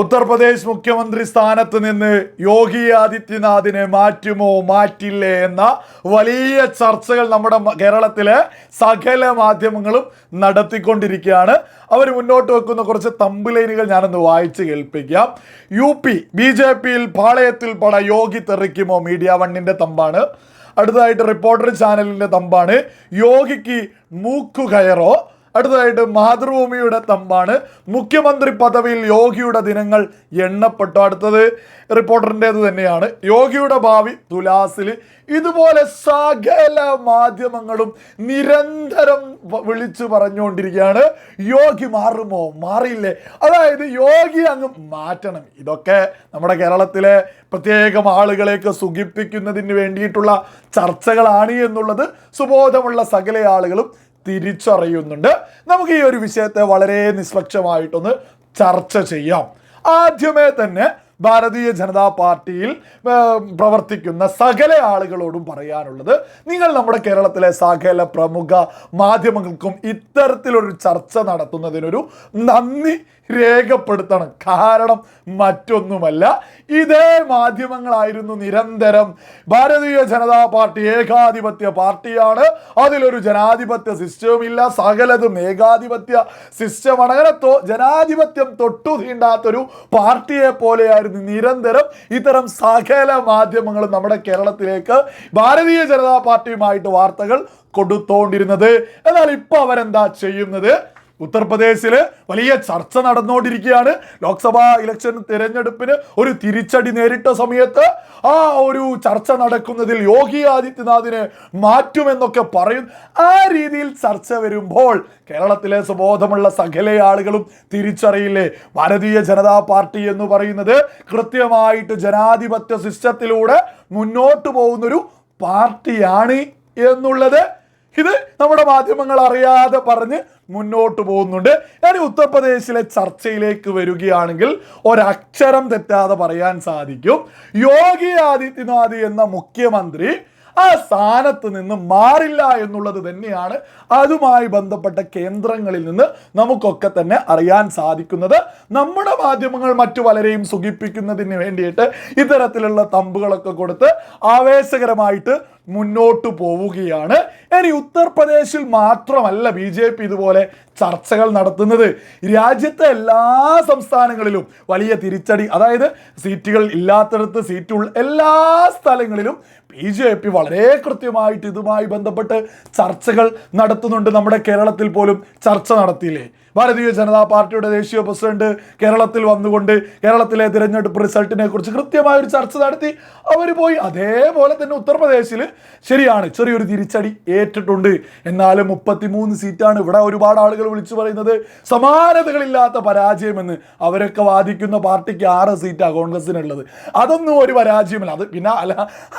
ഉത്തർപ്രദേശ് മുഖ്യമന്ത്രി സ്ഥാനത്ത് നിന്ന് യോഗി ആദിത്യനാഥിനെ മാറ്റുമോ മാറ്റില്ലേ എന്ന വലിയ ചർച്ചകൾ നമ്മുടെ കേരളത്തിലെ സകല മാധ്യമങ്ങളും നടത്തിക്കൊണ്ടിരിക്കുകയാണ്. അവർ മുന്നോട്ട് വെക്കുന്ന കുറച്ച് തമ്പുലൈനുകൾ ഞാനൊന്ന് വായിച്ച് കേൾപ്പിക്കാം. യു പി ബി ജെ പിയിൽ പാളയത്തിൽ പട യോഗി തെറിക്കുമോ? മീഡിയ വണ്ണിന്റെ തമ്പാണ് അടുത്തതായിട്ട് റിപ്പോർട്ടർ ചാനലിന്റെ തമ്പാണ് യോഗിക്ക് മൂക്കുകയറോ അടുത്തതായിട്ട് മാതൃഭൂമിയുടെ തമ്പാണ്. മുഖ്യമന്ത്രി പദവിയിൽ യോഗിയുടെ ദിനങ്ങൾ എണ്ണപ്പെട്ടു. അടുത്തത് റിപ്പോർട്ടറിന്റെത് തന്നെയാണ്. യോഗിയുടെ ഭാവി തുലാസിൽ ഇതുപോലെ സകല മാധ്യമങ്ങളും നിരന്തരം വിളിച്ചു പറഞ്ഞുകൊണ്ടിരിക്കുകയാണ്. യോഗി മാറുമോ? മാറിയില്ലേ? അതായത് യോഗി അങ്ങ് മാറ്റണം. ഇതൊക്കെ നമ്മുടെ കേരളത്തിലെ പ്രത്യേകം ആളുകളെയൊക്കെ സുഖിപ്പിക്കുന്നതിന് വേണ്ടിയിട്ടുള്ള ചർച്ചകളാണ് എന്നുള്ളത് സുബോധമുള്ള സകല ആളുകളും തിരിച്ചറിയുന്നുണ്ട്. നമുക്ക് ഈ ഒരു വിഷയത്തെ വളരെ നിഷ്പക്ഷമായിട്ടൊന്ന് ചർച്ച ചെയ്യാം. ആദ്യമേ തന്നെ ഭാരതീയ ജനതാ പാർട്ടിയിൽ പ്രവർത്തിക്കുന്ന സകല ആളുകളോടും പറയാനുള്ളത് നിങ്ങൾ നമ്മുടെ കേരളത്തിലെ സകല പ്രമുഖ മാധ്യമങ്ങൾക്കും ഇത്തരത്തിലൊരു ചർച്ച നടത്തുന്നതിനൊരു നന്ദി രേഖപ്പെടുത്തണം. കാരണം മറ്റൊന്നുമല്ല ഇതേ മാധ്യമങ്ങളായിരുന്നു നിരന്തരം. ഭാരതീയ ജനതാ പാർട്ടി ഏകാധിപത്യ പാർട്ടിയാണ്. അതിലൊരു ജനാധിപത്യ സിസ്റ്റവും ഇല്ല സകലതും ഏകാധിപത്യ സിസ്റ്റമാണ്. അങ്ങനെ ജനാധിപത്യം തൊട്ടു തീണ്ടാത്തൊരു പാർട്ടിയെ പോലെയായിരുന്നു നിരന്തരം ഇത്തരം സകല മാധ്യമങ്ങളും നമ്മുടെ കേരളത്തിലേക്ക് ഭാരതീയ ജനതാ പാർട്ടിയുമായിട്ട് വാർത്തകൾ കൊടുത്തോണ്ടിരുന്നത്. എന്നാൽ ഇപ്പൊ അവരെന്താ ചെയ്യുന്നത്? ഉത്തർപ്രദേശിൽ വലിയ ചർച്ച നടന്നുകൊണ്ടിരിക്കുകയാണ് ലോക്സഭാ ഇലക്ഷൻ തിരഞ്ഞെടുപ്പിന് ഒരു തിരിച്ചടി നേരിട്ട സമയത്ത് ആ ഒരു ചർച്ച നടക്കുന്നതിൽ യോഗി ആദിത്യനാഥിനെ മാറ്റുമെന്നൊക്കെ പറയും. ആ രീതിയിൽ ചർച്ച വരുമ്പോൾ കേരളത്തിലെ സുബോധമുള്ള സകല ആളുകളും തിരിച്ചറിയില്ലേ? ഭാരതീയ ജനതാ പാർട്ടി എന്ന് പറയുന്നത് കൃത്യമായിട്ട് ജനാധിപത്യ സിസ്റ്റത്തിലൂടെ മുന്നോട്ട് പോകുന്നൊരു പാർട്ടിയാണ് എന്നുള്ളത് ഇത് നമ്മുടെ മാധ്യമങ്ങൾ അറിയാതെ പറഞ്ഞ് മുന്നോട്ട് പോകുന്നുണ്ട്. ഞാൻ ഉത്തർപ്രദേശിലെ ചർച്ചയിലേക്ക് വരികയാണെങ്കിൽ ഒരക്ഷരം തെറ്റാതെ പറയാൻ സാധിക്കും. യോഗി ആദിത്യനാഥ് എന്ന മുഖ്യമന്ത്രി ആ സ്ഥാനത്ത് നിന്ന് മാറില്ല എന്നുള്ളത് തന്നെയാണ് അതുമായി ബന്ധപ്പെട്ട കേന്ദ്രങ്ങളിൽ നിന്ന് നമുക്കൊക്കെ തന്നെ അറിയാൻ സാധിക്കുന്നത്. നമ്മുടെ മാധ്യമങ്ങൾ മറ്റു പലരെയും സുഖിപ്പിക്കുന്നതിന് വേണ്ടിയിട്ട് ഇത്തരത്തിലുള്ള തമ്പുകളൊക്കെ കൊടുത്ത് ആവേശകരമായിട്ട് മുന്നോട്ട് പോവുകയാണ്. ഇനി ഉത്തർപ്രദേശിൽ മാത്രമല്ല ബി ജെ പി ഇതുപോലെ ചർച്ചകൾ നടത്തുന്നത്. രാജ്യത്തെ എല്ലാ സംസ്ഥാനങ്ങളിലും വലിയ തിരിച്ചടി അതായത് സീറ്റുകൾ ഇല്ലാത്തടത്ത് സീറ്റുള്ള എല്ലാ സ്ഥലങ്ങളിലും ബി ജെ പി വളരെ കൃത്യമായിട്ട് ഇതുമായി ബന്ധപ്പെട്ട് ചർച്ചകൾ നടത്തുന്നുണ്ട്. നമ്മുടെ കേരളത്തിൽ പോലും ചർച്ച നടത്തിയില്ലേ? ഭാരതീയ ജനതാ പാർട്ടിയുടെ ദേശീയ പ്രസിഡന്റ് കേരളത്തിൽ വന്നുകൊണ്ട് കേരളത്തിലെ തിരഞ്ഞെടുപ്പ് റിസൾട്ടിനെ കുറിച്ച് കൃത്യമായ ഒരു ചർച്ച നടത്തി. അവർ പോയി അതേപോലെ തന്നെ ഉത്തർപ്രദേശിൽ ശരിയാണ് ചെറിയൊരു തിരിച്ചടി ഏറ്റിട്ടുണ്ട്. എന്നാലും മുപ്പത്തിമൂന്ന് സീറ്റാണ് ഇവിടെ ഒരുപാട് ആളുകൾ വിളിച്ചു പറയുന്നത്. സമാനതകളില്ലാത്ത പരാജയമെന്ന് അവരൊക്കെ വാദിക്കുന്ന പാർട്ടിക്ക് ആറ് സീറ്റാണ് കോൺഗ്രസിനുള്ളത്. അതൊന്നും ഒരു പരാജയമല്ല. അത് പിന്നെ അല്ല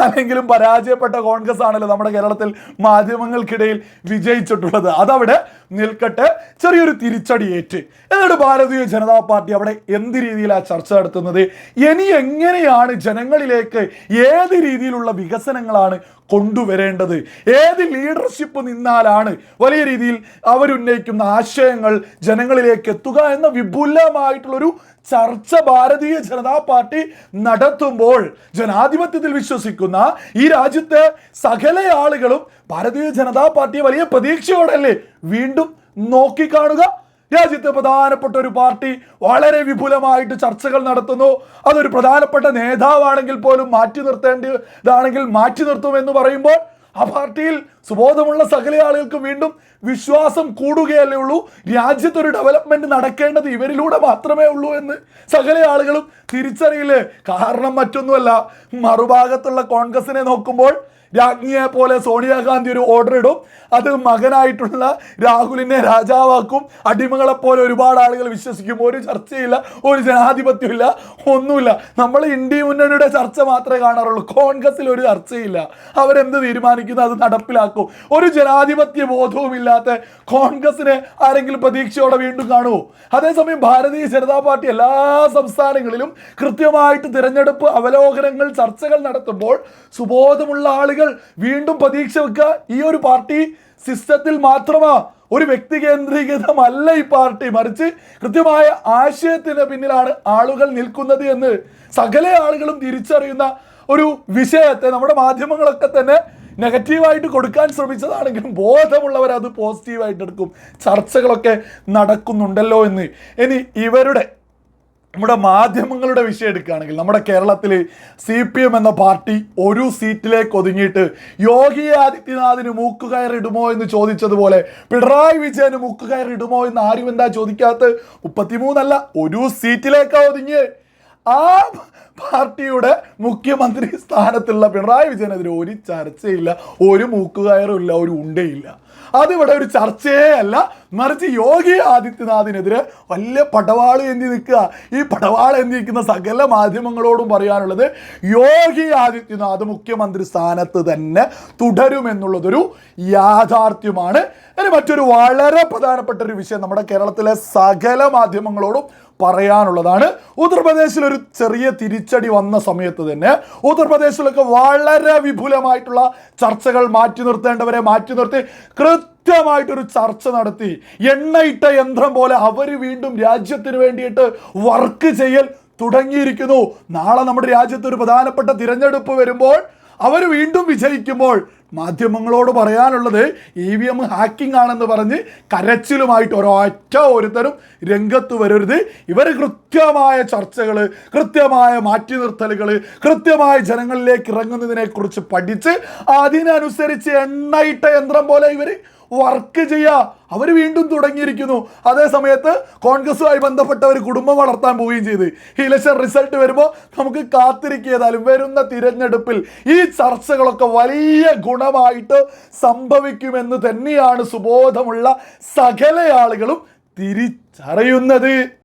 അല്ലെങ്കിലും പരാജയപ്പെട്ട കോൺഗ്രസ് ആണല്ലോ നമ്മുടെ കേരളത്തിൽ മാധ്യമങ്ങൾക്കിടയിൽ വിജയിച്ചിട്ടുള്ളത്. അതവിടെ നിൽക്കട്ടെ. ചെറിയൊരു തിരിച്ചടി ഏറ്റ് എന്നിട്ട് ഭാരതീയ ജനതാ പാർട്ടി അവിടെ എന്ത് രീതിയിലാണ് ചർച്ച നടത്തുന്നത്? ഇനി എങ്ങനെയാണ് ജനങ്ങളിലേക്ക് ഏത് രീതിയിലുള്ള വികസനങ്ങളാണ് കൊണ്ടുവരേണ്ടത്? ഏത് ലീഡർഷിപ്പ് നിന്നാലാണ് വലിയ രീതിയിൽ അവരുന്നയിക്കുന്ന ആശയങ്ങൾ ജനങ്ങളിലേക്ക് എത്തുക എന്ന വിപുലമായിട്ടുള്ളൊരു ചർച്ച ഭാരതീയ ജനതാ പാർട്ടി നടത്തുമ്പോൾ ജനാധിപത്യത്തിൽ വിശ്വസിക്കുന്ന ഈ രാജ്യത്തെ സകല ആളുകളും ഭാരതീയ ജനതാ പാർട്ടി വലിയ പ്രതീക്ഷയോടല്ലേ വീണ്ടും നോക്കിക്കാണുക? രാജ്യത്തെ പ്രധാനപ്പെട്ട ഒരു പാർട്ടി വളരെ വിപുലമായിട്ട് ചർച്ചകൾ നടത്തുന്നു. അതൊരു പ്രധാനപ്പെട്ട നേതാവാണെങ്കിൽ പോലും മാറ്റി നിർത്തേണ്ടതാണെങ്കിൽ മാറ്റി നിർത്തും എന്ന് പറയുമ്പോൾ ആ പാർട്ടിയിൽ സുബോധമുള്ള സകല ആളുകൾക്ക് വീണ്ടും വിശ്വാസം കൂടുകയല്ലേ ഉള്ളൂ. രാജ്യത്തൊരു ഡെവലപ്മെന്റ് നടക്കേണ്ടത് ഇവരിലൂടെ മാത്രമേ ഉള്ളൂ എന്ന് സകല ആളുകളും തിരിച്ചറിയില്ലേ? കാരണം മറ്റൊന്നുമല്ല മറുഭാഗത്തുള്ള കോൺഗ്രസിനെ നോക്കുമ്പോൾ രാജ്ഞിയെ പോലെ സോണിയാഗാന്ധി ഒരു ഓർഡർ ഇടും. അത് മകനായിട്ടുള്ള രാഹുലിനെ രാജാവാക്കും. അടിമകളെ പോലെ ഒരുപാട് ആളുകൾ വിശ്വസിക്കും. ഒരു ചർച്ചയില്ല ഒരു ജനാധിപത്യമില്ല ഒന്നുമില്ല. നമ്മൾ ഇന്ത്യ മുന്നണിയുടെ ചർച്ച മാത്രമേ കാണാറുള്ളൂ. കോൺഗ്രസിൽ ഒരു ചർച്ചയില്ല. അവരെന്ത് തീരുമാനിക്കുന്നു? അത് നടപ്പിലാക്കും. ഒരു ജനാധിപത്യ ബോധവും ഇല്ലാത്ത കോൺഗ്രസിനെ ആരെങ്കിലും പ്രതീക്ഷയോടെ വീണ്ടും കാണുമോ? അതേസമയം ഭാരതീയ ജനതാ പാർട്ടി എല്ലാ സംസ്ഥാനങ്ങളിലും കൃത്യമായിട്ട് തിരഞ്ഞെടുപ്പ് അവലോകനങ്ങൾ ചർച്ചകൾ നടത്തുമ്പോൾ സുബോധമുള്ള ആളുകൾ വീണ്ടും പ്രതീക്ഷ വെക്കുക. ഈ ഒരു പാർട്ടി സിസ്റ്റത്തിൽ മാത്രമാ ഒരു വ്യക്തി കേന്ദ്രീകൃതമല്ല ഈ പാർട്ടി. മറിച്ച് കൃത്യമായ ആശയത്തിന് പിന്നിലാണ് ആളുകൾ നിൽക്കുന്നത് എന്ന് സകല ആളുകളും തിരിച്ചറിയുന്ന ഒരു വിഷയത്തെ നമ്മുടെ മാധ്യമങ്ങളൊക്കെ തന്നെ നെഗറ്റീവായിട്ട് കൊടുക്കാൻ ശ്രമിച്ചതാണെങ്കിലും ബോധമുള്ളവർ അത് പോസിറ്റീവായിട്ട് എടുക്കും. ചർച്ചകളൊക്കെ നടക്കുന്നുണ്ടല്ലോ എന്ന്. ഇനി ഇവരുടെ നമ്മുടെ മാധ്യമങ്ങളുടെ വിഷയം എടുക്കുകയാണെങ്കിൽ നമ്മുടെ കേരളത്തിൽ സി പി എം എന്ന പാർട്ടി ഒരു സീറ്റിലേക്ക് ഒതുങ്ങിയിട്ട് യോഗി ആദിത്യനാഥിന് മൂക്കുകയറിടുമോ എന്ന് ചോദിച്ചതുപോലെ പിണറായി വിജയന് മൂക്കുകയറിടുമോ എന്ന് ആരും എന്താ ചോദിക്കാത്ത മുപ്പത്തിമൂന്നല്ല ഒരു സീറ്റിലേക്കാ ഒതുങ്ങി ആ പാർട്ടിയുടെ മുഖ്യമന്ത്രി സ്ഥാനത്തുള്ള പിണറായി വിജയനെതിരെ ഒരു ചർച്ചയില്ല ഒരു മൂക്കുകയറും ഇല്ല ഒരു ഉണ്ടയില്ല അതിവിടെ ഒരു ചർച്ചയേ അല്ല. മറിച്ച് യോഗി ആദിത്യനാഥിനെതിരെ വലിയ പടവാൾ എന്തി നിൽക്കുക. ഈ പടവാൾ എന്തി നിൽക്കുന്ന സകല മാധ്യമങ്ങളോടും പറയാനുള്ളത് യോഗി ആദിത്യനാഥ് മുഖ്യമന്ത്രി സ്ഥാനത്ത് തന്നെ തുടരുമെന്നുള്ളതൊരു യാഥാർത്ഥ്യമാണ്. ഇനി മറ്റൊരു വളരെ പ്രധാനപ്പെട്ട ഒരു വിഷയം നമ്മുടെ കേരളത്തിലെ സകല മാധ്യമങ്ങളോടും പറയാനുള്ളതാണ്. ഉത്തർപ്രദേശിൽ ഒരു ചെറിയ തിരിച്ചടി വന്ന സമയത്ത് തന്നെ ഉത്തർപ്രദേശിലൊക്കെ വളരെ വിപുലമായിട്ടുള്ള ചർച്ചകൾ മാറ്റി നിർത്തേണ്ടവരെ മാറ്റി നിർത്തി കൃത്യമായിട്ടൊരു ചർച്ച നടത്തി. എണ്ണയിട്ട യന്ത്രം പോലെ അവർ വീണ്ടും രാജ്യത്തിന് വേണ്ടിയിട്ട് വർക്ക് ചെയ്യൽ തുടങ്ങിയിരിക്കുന്നു. നാളെ നമ്മുടെ രാജ്യത്ത് ഒരു പ്രധാനപ്പെട്ട തിരഞ്ഞെടുപ്പ് വരുമ്പോൾ അവർ വീണ്ടും വിജയിക്കുമ്പോൾ മാധ്യമങ്ങളോട് പറയാനുള്ളത് ഇ വി എം ഹാക്കിംഗ് ആണെന്ന് പറഞ്ഞ് കരച്ചിലുമായിട്ട് ഒരൊറ്റ ഒരുത്തരും രംഗത്ത് വരരുത്. ഇവർ കൃത്യമായ ചർച്ചകൾ കൃത്യമായ മാറ്റി നിർത്തലുകൾ കൃത്യമായ ജനങ്ങളിലേക്ക് ഇറങ്ങുന്നതിനെക്കുറിച്ച് പഠിച്ച് അതിനനുസരിച്ച് എണ്ണയിട്ട യന്ത്രം പോലെ ഇവർ വർക്ക് ചെയ്യുക അവർ വീണ്ടും തുടങ്ങിയിരിക്കുന്നു. അതേ സമയത്ത് കോൺഗ്രസുമായി ബന്ധപ്പെട്ട ഒരു കുടുംബം വളർത്താൻ പോവുകയും ചെയ്ത്. ഇലക്ഷൻ റിസൾട്ട് വരുമ്പോൾ നമുക്ക് കാത്തിരിക്കിയതാലും വരുന്ന തിരഞ്ഞെടുപ്പിൽ ഈ ചർച്ചകളൊക്കെ വലിയ ഗുണമായിട്ട് സംഭവിക്കുമെന്ന് തന്നെയാണ് സുബോധമുള്ള സകല ആളുകളും തിരിച്ചറിയുന്നത്.